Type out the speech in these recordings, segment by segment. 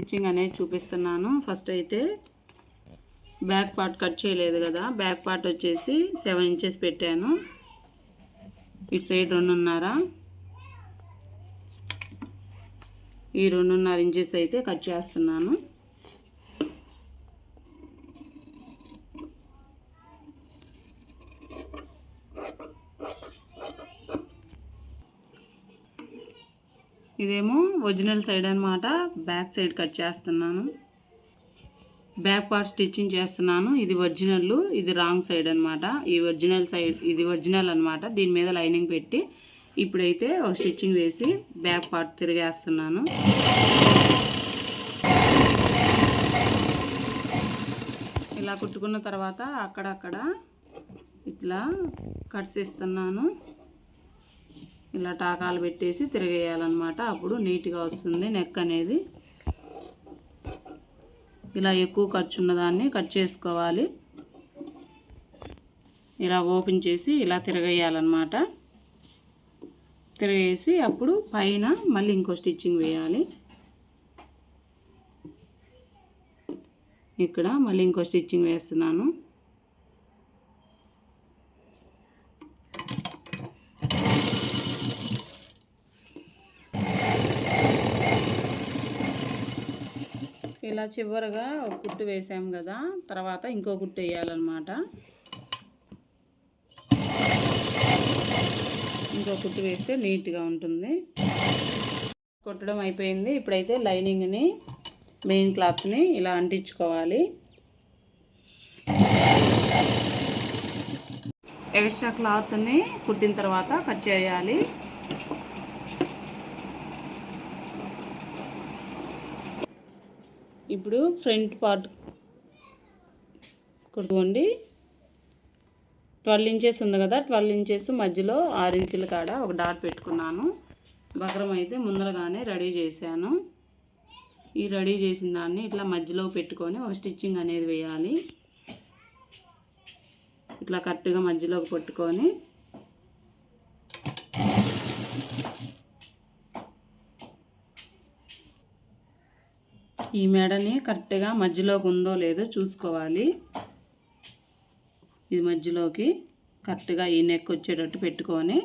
Stitching అనేది చూపిస్తున్నాను. First అయితే బ్యాక్ పార్ట్ కట్ చేయలేదు కదా. బ్యాక్ పార్ట్ వచ్చేసి సెవెన్ ఇంచెస్ పెట్టాను. ఇటు సైడ్ రెండున్నర. ఈ రెండున్నర ఇంచెస్ అయితే కట్ చేస్తున్నాను. ఇదేమో ఒరిజినల్ సైడ్ అనమాట బ్యాక్ సైడ్ కట్ చేస్తున్నాను. బ్యాక్ పార్ట్ స్టిచ్చింగ్ చేస్తున్నాను. ఇది ఒరిజినల్ ఇది రాంగ్ సైడ్ అనమాట ఈ ఒరిజినల్ సైడ్ ఇది ఒరిజినల్ అనమాట దీని మీద లైనింగ్ పెట్టి ఇప్పుడైతే ఒక స్టిచ్చింగ్ వేసి బ్యాక్ పార్ట్ తిరిగేస్తున్నాను. ఇలా కుట్టుకున్న తర్వాత అక్కడక్కడ ఇట్లా కట్స్ ఇస్తున్నాను. ఇలా టాకాలు పెట్టేసి తిరగేయాలన్నమాట. అప్పుడు నీట్గా వస్తుంది నెక్ అనేది. ఇలా ఎక్కువ ఖర్చు ఉన్నదాన్ని కట్ చేసుకోవాలి. ఇలా ఓపెన్ చేసి ఇలా తిరగేయాలన్నమాట. తిరగేసి అప్పుడు పైన మళ్ళీ ఇంకో స్టిచ్చింగ్ వేయాలి. ఇక్కడ మళ్ళీ ఇంకో స్టిచ్చింగ్ వేస్తున్నాను. ఇలా చివరిగా ఒక కుట్టు వేసాం కదా తర్వాత ఇంకో కుట్టు వేయాలన్నమాట. ఇంకో కుట్టు వేస్తే నీట్గా ఉంటుంది. కుట్టడం అయిపోయింది. ఇప్పుడైతే లైనింగ్ని మెయిన్ క్లాత్ని ఇలా అంటించుకోవాలి. ఎక్స్ట్రా క్లాత్ని కుట్టిన తర్వాత కట్ చేయాలి. ఇప్పుడు ఫ్రంట్ పార్ట్ కుట్టుకోండి. ట్వెల్వ్ ఇంచెస్ ఉంది కదా ట్వెల్వ్ ఇంచెస్ మధ్యలో ఆరు ఇంచుల కాడ ఒక డాట్ పెట్టుకున్నాను. బకరం అయితే ముందరగానే రెడీ చేశాను. ఈ రెడీ చేసిన దాన్ని ఇట్లా మధ్యలో పెట్టుకొని ఒక స్టిచ్చింగ్ అనేది వేయాలి. ఇట్లా కరెక్ట్గా మధ్యలోకి పట్టుకొని ఈ మెడని కరెక్ట్గా మధ్యలోకి ఉందో లేదో చూసుకోవాలి. ఇది మధ్యలోకి కరెక్ట్గా ఈ నెక్ వచ్చేటట్టు పెట్టుకొని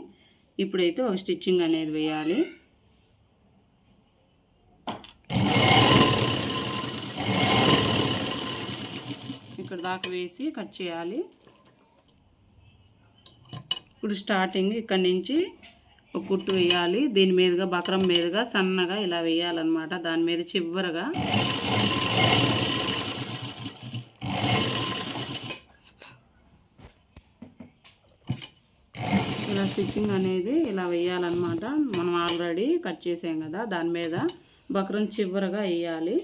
ఇప్పుడైతే ఒక స్టిచ్చింగ్ అనేది వేయాలి. ఇక్కడ దాకా వేసి కట్ చేయాలి. ఇప్పుడు స్టార్టింగ్ ఇక్కడ నుంచి ఒక కుట్టు వేయాలి. దీని మీదుగా బకరం మీదుగా సన్నగా ఇలా వేయాలన్నమాట. దాని మీద చివరగా ఇలా స్టిచ్చింగ్ అనేది ఇలా వేయాలన్నమాట. మనం ఆల్రెడీ కట్ చేసాం కదా. దాని మీద బకరం చివరగా వేయాలి.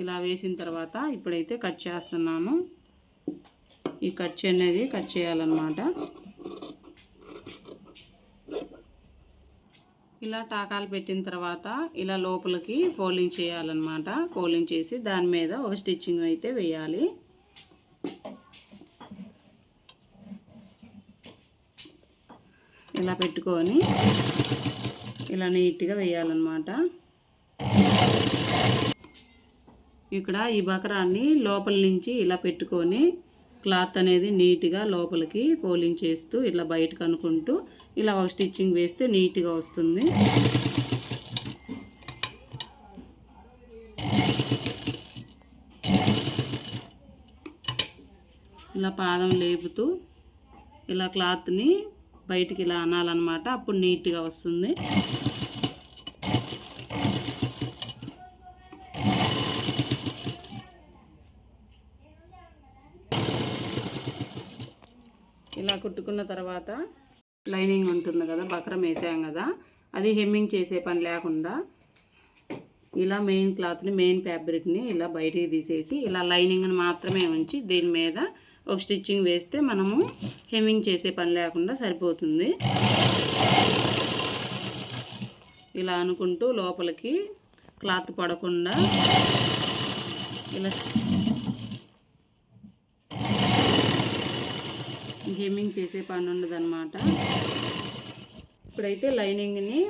ఇలా వేసిన తర్వాత ఇప్పుడైతే కట్ చేస్తున్నాను ఈ కట్ అనేది కట్ చేయాలన్నమాట. ఇలా టాకాలు పెట్టిన తర్వాత ఇలా లోపలికి ఫోల్డింగ్ చేయాలన్నమాట. ఫోల్డింగ్ చేసి దాని మీద ఒక స్టిచ్చింగ్ అయితే వేయాలి. ఇలా పెట్టుకొని ఇలా నీట్గా వేయాలన్నమాట. ఇక్కడ ఈ బకరాన్ని లోపల నుంచి ఇలా పెట్టుకొని క్లాత్ అనేది నీట్గా లోపలికి ఫోలింగ్ చేస్తూ ఇలా బయటకు అనుకుంటూ ఇలా ఒక స్టిచ్చింగ్ వేస్తే నీట్గా వస్తుంది. ఇలా పాదం లేపుతూ ఇలా క్లాత్ని బయటికి ఇలా అనాలన్నమాట. అప్పుడు నీట్గా వస్తుంది ఇలా కుట్టుకున్న తర్వాత లైనింగ్ ఉంటుంది కదా బక్రం వేసాం కదా అది హెమ్మింగ్ చేసే పని లేకుండా ఇలా మెయిన్ క్లాత్ని మెయిన్ ఫ్యాబ్రిక్ని ఇలా బయటికి తీసేసి ఇలా లైనింగ్ని మాత్రమే ఉంచి దీని మీద ఒక స్టిచ్చింగ్ వేస్తే మనము హెమ్మింగ్ చేసే పని లేకుండా సరిపోతుంది. ఇలా అనుకుంటూ లోపలికి క్లాత్ పడకుండా ఇలా హెమ్మింగ్ చేసే పని ఉండదన్నమాట. ఇప్పుడైతే లైనింగ్ని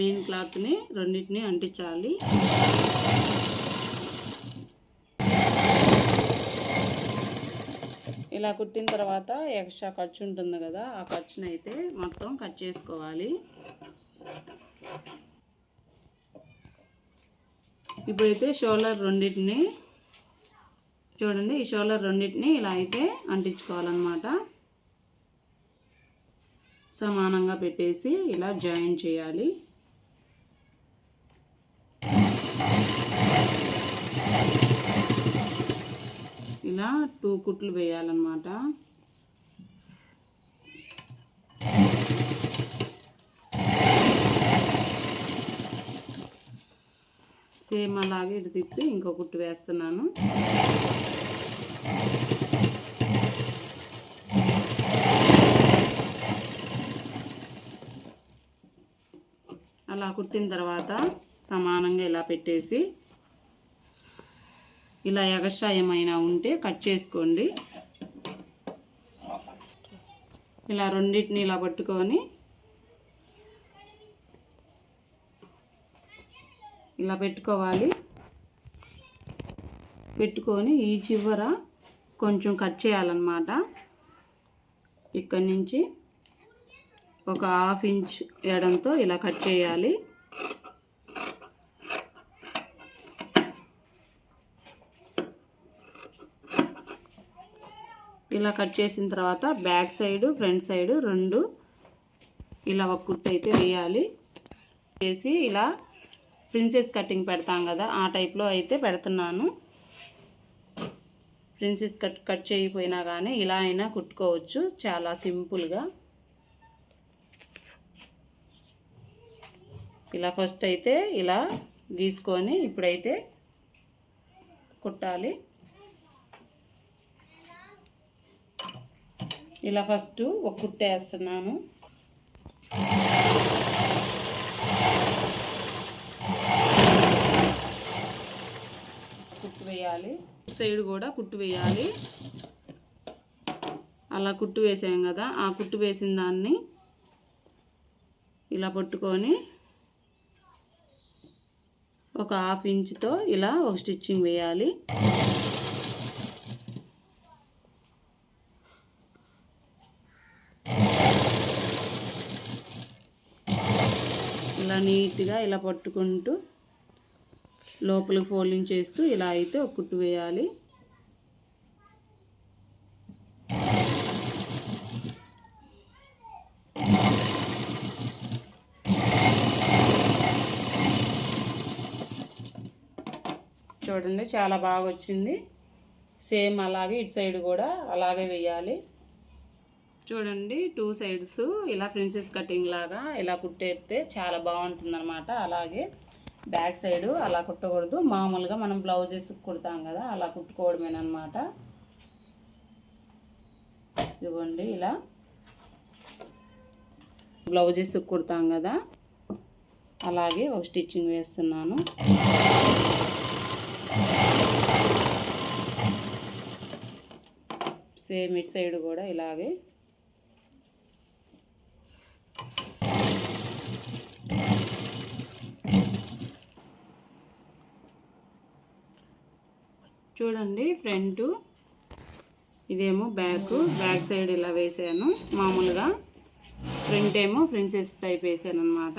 మెయిన్ క్లాత్ని రెండింటిని అంటించాలి. ఇలా కుట్టిన తర్వాత ఎక్స్ట్రా ఖర్చు ఉంటుంది కదా ఆ ఖర్చుని అయితే మొత్తం కట్ చేసుకోవాలి. ఇప్పుడైతే షోలర్ రెండింటిని చూడండి ఈ షోలర్ రెండింటిని ఇలా అయితే అంటించుకోవాలన్నమాట. సమానంగా పెట్టేసి ఇలా జాయిన్ చేయాలి. ఇలా టూ కుట్లు వేయాలన్నమాట. సేమ్ అలాగే ఇటు తిప్పి ఇంకో కుట్టు వేస్తున్నాను. అలా కుట్టిన తర్వాత సమానంగా ఇలా పెట్టేసి ఇలా ఎగస్ట్రా ఏమైనా ఉంటే కట్ చేసుకోండి. ఇలా రెండింటిని ఇలా పట్టుకొని ఇలా పెట్టుకోవాలి. పెట్టుకొని ఈ చివర కొంచెం కట్ చేయాలన్నమాట. ఇక్కడి నుంచి ఒక హాఫ్ ఇంచ్ ఎడంతో ఇలా కట్ చేయాలి. ఇలా కట్ చేసిన తర్వాత బ్యాక్ సైడ్ ఫ్రంట్ సైడ్ రెండు ఇలా ఒక కుట్టు అయితే వేయాలి. చేసి ఇలా ప్రిన్సెస్ కటింగ్ పెడతాం కదా ఆ టైప్లో అయితే పెడుతున్నాను. ప్రిన్సెస్ కట్ కట్ చేయకపోయినా కానీ ఇలా అయినా కుట్టుకోవచ్చు చాలా సింపుల్గా. ఇలా ఫస్ట్ అయితే ఇలా గీసుకొని ఇప్పుడైతే కుట్టాలి. ఇలా ఫస్ట్ ఒక కుట్టేస్తున్నాను కుట్టు వేయాలి. సైడ్ కూడా కుట్టు వేయాలి. అలా కుట్టు వేసాం కదా ఆ కుట్టు వేసిన దాన్ని ఇలా పట్టుకొని ఒక హాఫ్ ఇంచ్తో ఇలా ఒక స్టిచ్చింగ్ వేయాలి. ఇలా నీట్గా ఇలా పట్టుకుంటూ లోపలికి ఫోల్డింగ్ చేస్తూ ఇలా అయితే ఒక కుట్టు వేయాలి. చూడండి చాలా బాగా వచ్చింది సేమ్ అలాగే ఇటు సైడ్ కూడా అలాగే వేయాలి చూడండి టూ సైడ్స్ ఇలా ప్రిన్సెస్ కటింగ్ లాగా ఇలా కుట్టేస్తే చాలా బాగుంటుంది అనమాట అలాగే బ్యాక్ సైడ్ అలా కుట్టకూడదు. మామూలుగా మనం బ్లౌజెస్ కుడతాం కదా అలా కుట్టుకోవడమేనమాట ఇదిగోండి ఇలా బ్లౌజెస్ కుడతాం కదా. అలాగే ఒక స్టిచ్చింగ్ వేస్తున్నాను. సేమ్ ఇటు సైడ్ కూడా ఇలాగే. చూడండి ఫ్రంట్. ఇదేమో బ్యాక్. బ్యాక్ సైడ్ ఇలా వేసాను మామూలుగా. ఫ్రంట్ ఏమో ప్రిన్సెస్ టైప్ వేసాను అనమాట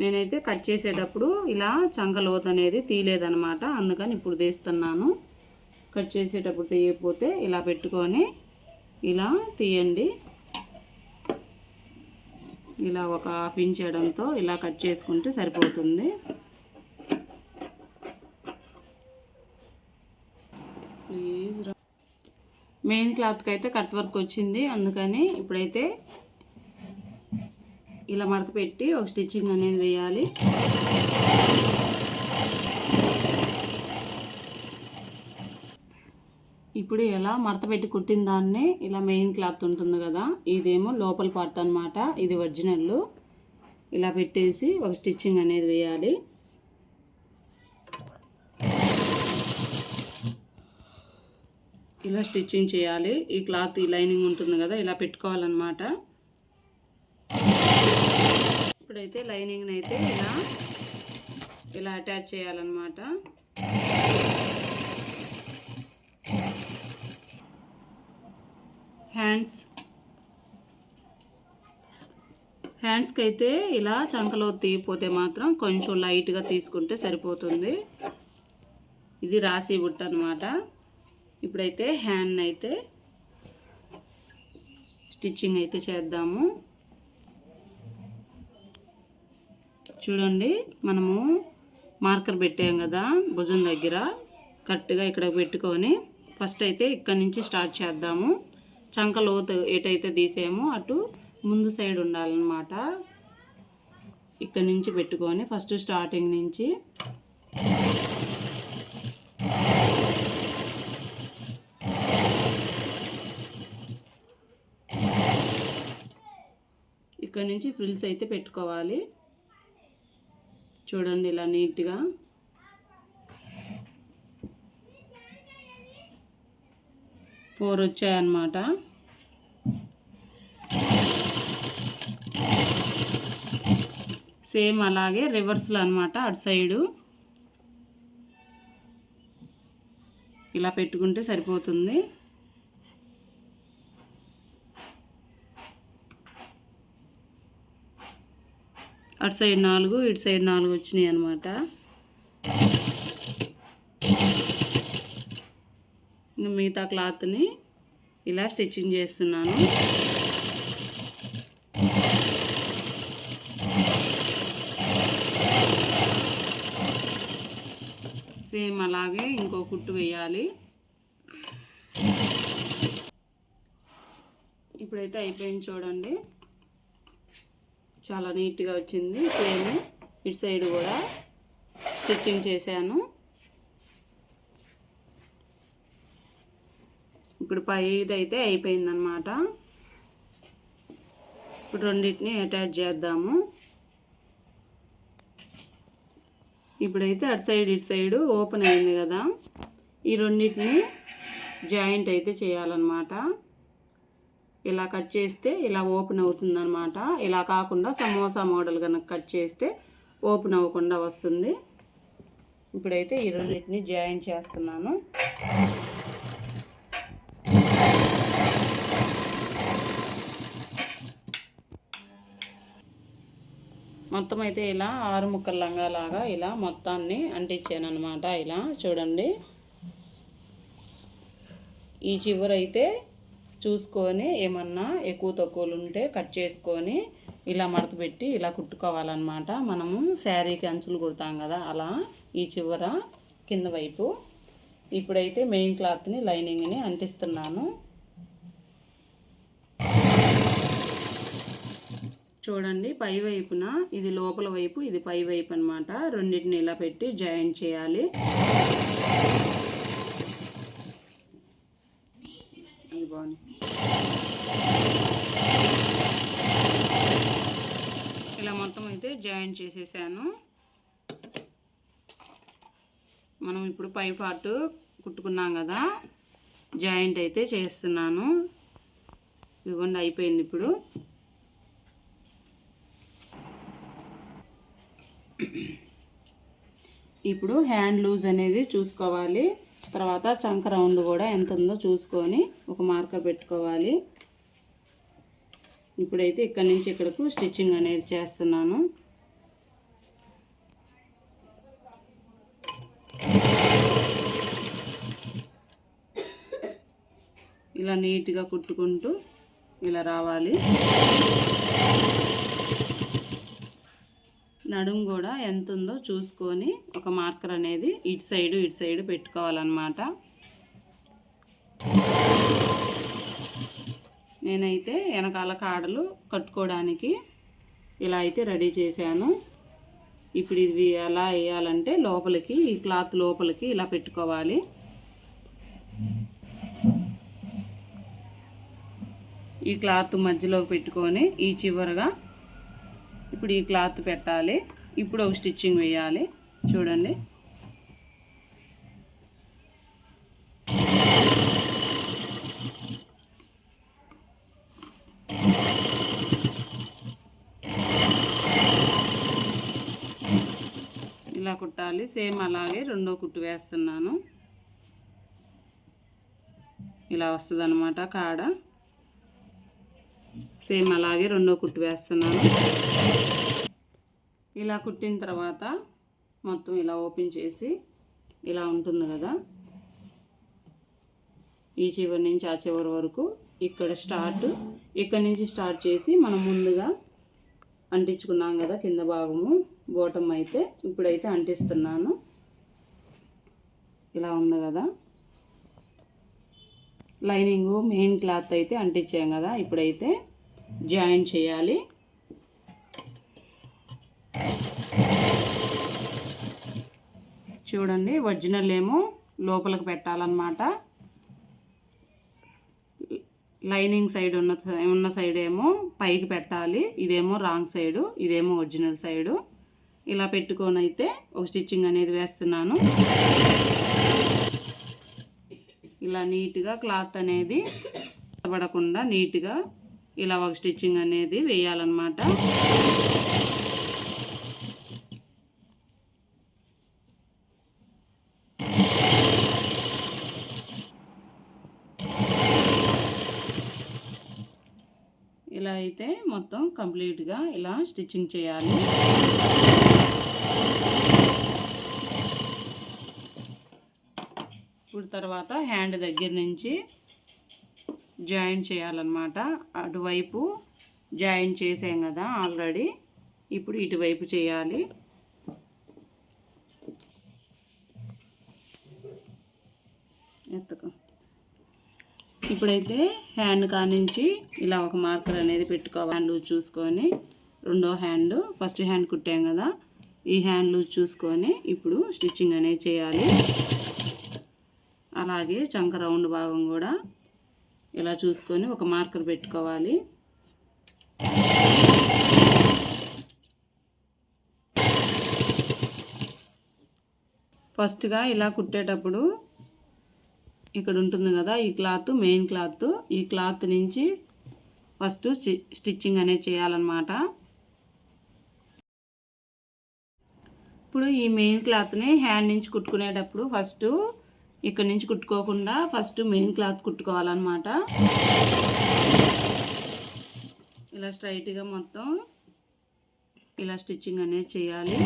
నేనైతే కట్ చేసేటప్పుడు ఇలా చంకలోత్ అనేది తీయలేదనమాట అందుకని ఇప్పుడు తీస్తున్నాను. కట్ చేసేటప్పుడు తీయకపోతే ఇలా పెట్టుకొని ఇలా తీయండి. ఇలా ఒక హాఫ్ ఇంచ్ వేయడంతో ఇలా కట్ చేసుకుంటే సరిపోతుంది. ప్లీజ్ మెయిన్ క్లాత్కి అయితే కట్ వర్క్ వచ్చింది. అందుకని ఇప్పుడైతే ఇలా మడత పెట్టి ఒక స్టిచ్చింగ్ అనేది వేయాలి. ఇప్పుడు ఎలా మడత పెట్టి కుట్టిన దాన్ని ఇలా మెయిన్ క్లాత్ ఉంటుంది కదా ఇదేమో లోపల పార్ట్ అనమాట ఇది ఒరిజినల్. ఇలా పెట్టేసి ఒక స్టిచ్చింగ్ అనేది వేయాలి. ఇలా స్టిచ్చింగ్ చేయాలి. ఈ క్లాత్ ఈ లైనింగ్ ఉంటుంది కదా ఇలా పెట్టుకోవాలన్నమాట. ఇప్పుడైతే లైనింగ్ని అయితే ఇలా ఇలా అటాచ్ చేయాలన్నమాట. హ్యాండ్స్. హ్యాండ్స్కి అయితే ఇలా చంకలో తీయపోతే మాత్రం కొంచెం లైట్గా తీసుకుంటే సరిపోతుంది. ఇది రాసి బుట్ట అనమాట ఇప్పుడైతే హ్యాండ్ అయితే స్టిచ్చింగ్ అయితే చేద్దాము. చూడండి మనము మార్కర్ పెట్టాం కదా భుజం దగ్గర. కరెక్ట్గా ఇక్కడ పెట్టుకొని ఫస్ట్ అయితే ఇక్కడ నుంచి స్టార్ట్ చేద్దాము. చంక లోతు ఎటైతే తీసామో అటు ముందు సైడ్ ఉండాలన్నమాట. ఇక్కడ నుంచి పెట్టుకొని ఫస్ట్ స్టార్టింగ్ నుంచి ఇక్కడ నుంచి ఫ్రిల్స్ అయితే పెట్టుకోవాలి. చూడండి ఇలా నీట్గా. ఫోర్ వచ్చాయన్నమాట. సేమ్ అలాగే రివర్స్లో అనమాట అటు సైడు. ఇలా పెట్టుకుంటే సరిపోతుంది. అటు సైడ్ నాలుగు ఇటు సైడ్ నాలుగు వచ్చినాయి అనమాట మిగతా క్లాత్ని ఇలా స్టిచ్చింగ్ చేస్తున్నాను. సేమ్ అలాగే ఇంకో కుట్టు వేయాలి. ఇప్పుడైతే అయిపోయింది చూడండి. చాలా నీట్గా వచ్చింది. సేమ్ ఇటు సైడ్ కూడా స్టిచ్చింగ్ చేశాను. ఇప్పుడు పైది అయితే అయిపోయిందనమాట ఇప్పుడు రెండింటిని అటాచ్ చేద్దాము. ఇప్పుడైతే అటు సైడ్ ఇటు సైడ్ ఓపెన్ అయింది కదా. ఈ రెండింటిని జాయింట్ అయితే చేయాలన్నమాట. ఇలా కట్ చేస్తే ఇలా ఓపెన్ అవుతుందన్నమాట. ఇలా కాకుండా సమోసా మోడల్ కనుక కట్ చేస్తే ఓపెన్ అవ్వకుండా వస్తుంది. ఇప్పుడైతే ఈ రెండింటిని జాయింట్ చేస్తున్నాను. మొత్తం అయితే ఇలా ఆరు ముక్కల లంగా లాగా ఇలా మొత్తాన్ని అంటించాను అనమాట ఇలా చూడండి. ఈ చివరైతే చూసుకొని ఏమన్నా ఎక్కువ తక్కువలు ఉంటే కట్ చేసుకొని ఇలా మడత పెట్టి ఇలా కుట్టుకోవాలన్నమాట. మనము శారీకి అంచులు కుడతాం కదా అలా ఈ చివర కింద వైపు. ఇప్పుడైతే మెయిన్ క్లాత్ని లైనింగ్ని అంటిస్తున్నాను. చూడండి పై వైపున ఇది లోపల వైపు ఇది పై వైపు అనమాట రెండింటిని ఇలా పెట్టి జాయింట్ చేయాలి. అది బాగుంది. ఇలా మొత్తం అయితే జాయిన్ చేసేసాను. మనం ఇప్పుడు పై పార్ట్ కుట్టుకున్నాం కదా జాయింట్ అయితే చేస్తున్నాను. ఇదిగోండి అయిపోయింది ఇప్పుడు. ఇప్పుడు హ్యాండ్ లూజ్ అనేది చూసుకోవాలి. తర్వాత చంక రౌండ్ కూడా ఎంత ఉందో చూసుకొని ఒక మార్కర్ పెట్టుకోవాలి. ఇప్పుడైతే ఇక్కడ నుంచి ఇక్కడకు స్టిచ్చింగ్ అనేది చేస్తున్నాను. ఇలా నీట్గా కుట్టుకుంటూ ఇలా రావాలి. నడుము కూడా ఎంత ఉందో చూసుకొని ఒక మార్కర్ అనేది ఇటు సైడు ఇటు సైడు పెట్టుకోవాలన్నమాట. నేనైతే వెనకాల కాడలు కట్టుకోవడానికి ఇలా అయితే రెడీ చేశాను. ఇప్పుడు ఇది ఎలా వేయాలంటే లోపలికి ఈ క్లాత్ లోపలికి ఇలా పెట్టుకోవాలి. ఈ క్లాత్ మధ్యలో పెట్టుకొని ఈ చివరగా ఇప్పుడు ఈ క్లాత్ పెట్టాలి. ఇప్పుడు ఒక స్టిచ్చింగ్ వేయాలి. చూడండి. ఇలా కుట్టాలి. సేమ్ అలాగే రెండో కుట్టు వేస్తున్నాను. ఇలా వస్తుంది కాడ. సేమ్ అలాగే రెండో కుట్టు వేస్తున్నాను. ఇలా కుట్టిన తర్వాత మొత్తం ఇలా ఓపెన్ చేసి ఇలా ఉంటుంది కదా. ఈ చివరి నుంచి ఆ చివరి వరకు ఇక్కడ స్టార్ట్ ఇక్కడ నుంచి స్టార్ట్ చేసి మనం ముందుగా అంటించుకున్నాం కదా కింద భాగము బోటం అయితే. ఇప్పుడైతే అంటిస్తున్నాను. ఇలా ఉంది కదా. లైనింగ్ మెయిన్ క్లాత్ అయితే అంటించాం కదా ఇప్పుడైతే జాయిన్ చేయాలి. చూడండి ఒరిజినల్ ఏమో లోపలికి పెట్టాలన్నమాట. లైనింగ్ సైడ్ ఉన్న ఉన్న సైడ్ ఏమో పైకి పెట్టాలి ఇదేమో రాంగ్ సైడు ఇదేమో ఒరిజినల్ సైడు. ఇలా పెట్టుకొని అయితే ఒక స్టిచ్చింగ్ అనేది వేస్తున్నాను. ఇలా నీట్గా క్లాత్ అనేది పడకుండా నీట్గా ఇలా ఒక స్టిచ్చింగ్ అనేది వేయాలన్నమాట. ఇలా అయితే మొత్తం కంప్లీట్గా ఇలా స్టిచ్చింగ్ చేయాలి. ఇప్పుడు తర్వాత హ్యాండ్ దగ్గర నుంచి జాయిన్ చేయాలన్నమాట. అటువైపు జాయిన్ చేసాం కదా ఆల్రెడీ. ఇప్పుడు ఇటువైపు చేయాలి. ఎత్తుకో. ఇప్పుడైతే హ్యాండ్ కానించి ఇలా ఒక మార్కర్ అనేది పెట్టుకోవాలి. హ్యాండ్ లూజ్ చూసుకొని రెండో హ్యాండ్ ఫస్ట్ హ్యాండ్ కుట్టాం కదా. ఈ హ్యాండ్ లూజ్ చూసుకొని ఇప్పుడు స్టిచ్చింగ్ అనేది చేయాలి. అలాగే చంక రౌండ్ భాగం కూడా ఇలా చూసుకొని ఒక మార్కర్ పెట్టుకోవాలి. ఫస్ట్గా ఇలా కుట్టేటప్పుడు ఇక్కడ ఉంటుంది కదా ఈ క్లాత్ మెయిన్ క్లాత్. ఈ క్లాత్ నుంచి ఫస్ట్ స్టిచ్చింగ్ అనేది చేయాలన్నమాట. ఇప్పుడు ఈ మెయిన్ క్లాత్ని హ్యాండ్ నుంచి కుట్టుకునేటప్పుడు ఫస్ట్ ఇక్కడ నుంచి కుట్టుకోకుండా ఫస్ట్ మెయిన్ క్లాత్ కుట్టుకోవాలన్నమాట. ఇలా స్ట్రైట్గా మొత్తం ఇలా స్టిచ్చింగ్ అనేది చేయాలి.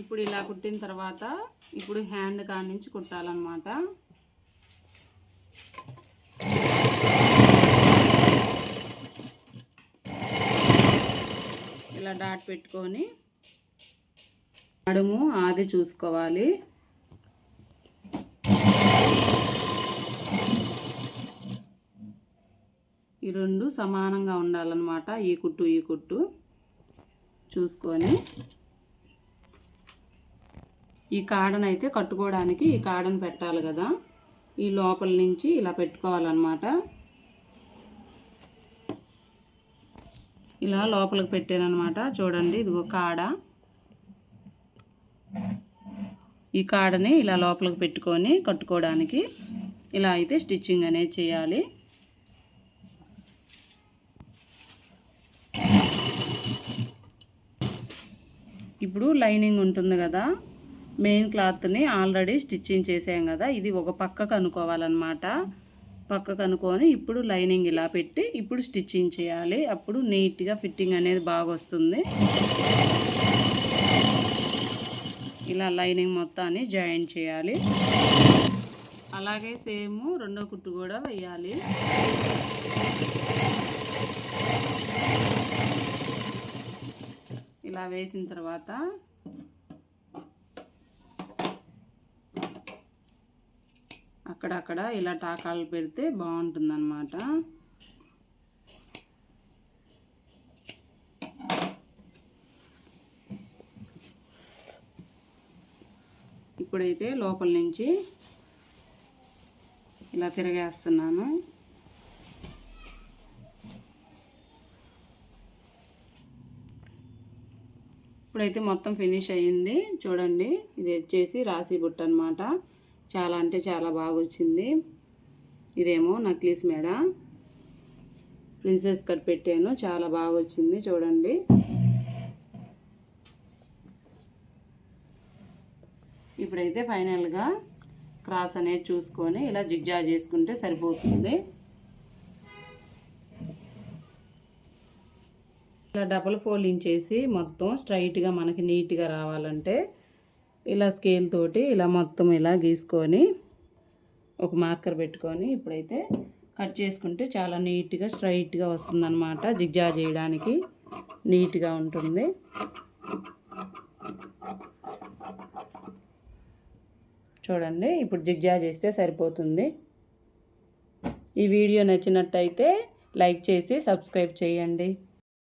ఇప్పుడు ఇలా కుట్టిన తర్వాత ఇప్పుడు హ్యాండ్ కాడి నుంచి కుట్టాలన్నమాట. ఇలా డాట్ పెట్టుకొని నడుము ఆది చూసుకోవాలి. ఈ రెండు సమానంగా ఉండాలన్నమాట. ఈ కుట్టు ఈ కుట్టు చూసుకొని ఈ కాడను అయితే కట్టుకోవడానికి ఈ కాడను పెట్టాలి కదా. ఈ లోపల నుంచి ఇలా పెట్టుకోవాలన్నమాట. ఇలా లోపలికి పెట్టానమాట చూడండి ఇదిగో కాడ. ఈ కాడని ఇలా లోపలికి పెట్టుకొని కట్టుకోవడానికి ఇలా అయితే స్టిచ్చింగ్ అనేది చేయాలి. ఇప్పుడు లైనింగ్ ఉంటుంది కదా మెయిన్ క్లాత్ని ఆల్రెడీ స్టిచ్చింగ్ చేసాం కదా ఇది ఒక పక్కకు అనుకోవాలన్నమాట. పక్కకు అనుకొని ఇప్పుడు లైనింగ్ ఇలా పెట్టి ఇప్పుడు స్టిచ్చింగ్ చేయాలి. అప్పుడు నీట్గా ఫిట్టింగ్ అనేది బాగా వస్తుంది ఇలా లైనింగ్ మొత్తాన్ని జాయిన్ చేయాలి. అలాగే సేమ్ రెండో కుట్టు కూడా వేయాలి. ఇలా వేసిన తర్వాత అక్కడక్కడ ఇలా టాకాలు పెడితే బాగుంటుందన్నమాట. ఇప్పుడైతే లోపల నుంచి ఇలా తిరగేస్తున్నాను. ఇప్పుడైతే మొత్తం ఫినిష్ అయ్యింది. చూడండి ఇది వచ్చేసి రాసి బుట్ట అనమాట చాలా అంటే చాలా బాగా వచ్చింది ఇదేమో నక్లీస్ మేడ. ప్రిన్సెస్ కట్ పెట్టాను చాలా బాగా వచ్చింది చూడండి. ఇప్పుడైతే ఫైనల్గా క్రాస్ అనేది చూసుకొని ఇలా జిగ్జా చేసుకుంటే సరిపోతుంది. ఇలా డబల్ ఫోల్డింగ్ చేసి మొత్తం స్ట్రైట్గా మనకి నీట్గా రావాలంటే ఇలా స్కేల్ తోటి ఇలా మొత్తం ఇలా గీసుకొని ఒక మార్కర్ పెట్టుకొని ఇప్పుడైతే కట్ చేసుకుంటే చాలా నీట్గా స్ట్రైట్గా వస్తుందన్నమాట. జిగ్జా చేయడానికి నీట్గా ఉంటుంది. చూడండి ఇప్పుడు జిగ్జా చేస్తే సరిపోతుంది. ఈ వీడియో నచ్చినట్టయితే లైక్ చేసి సబ్స్క్రైబ్ చేయండి.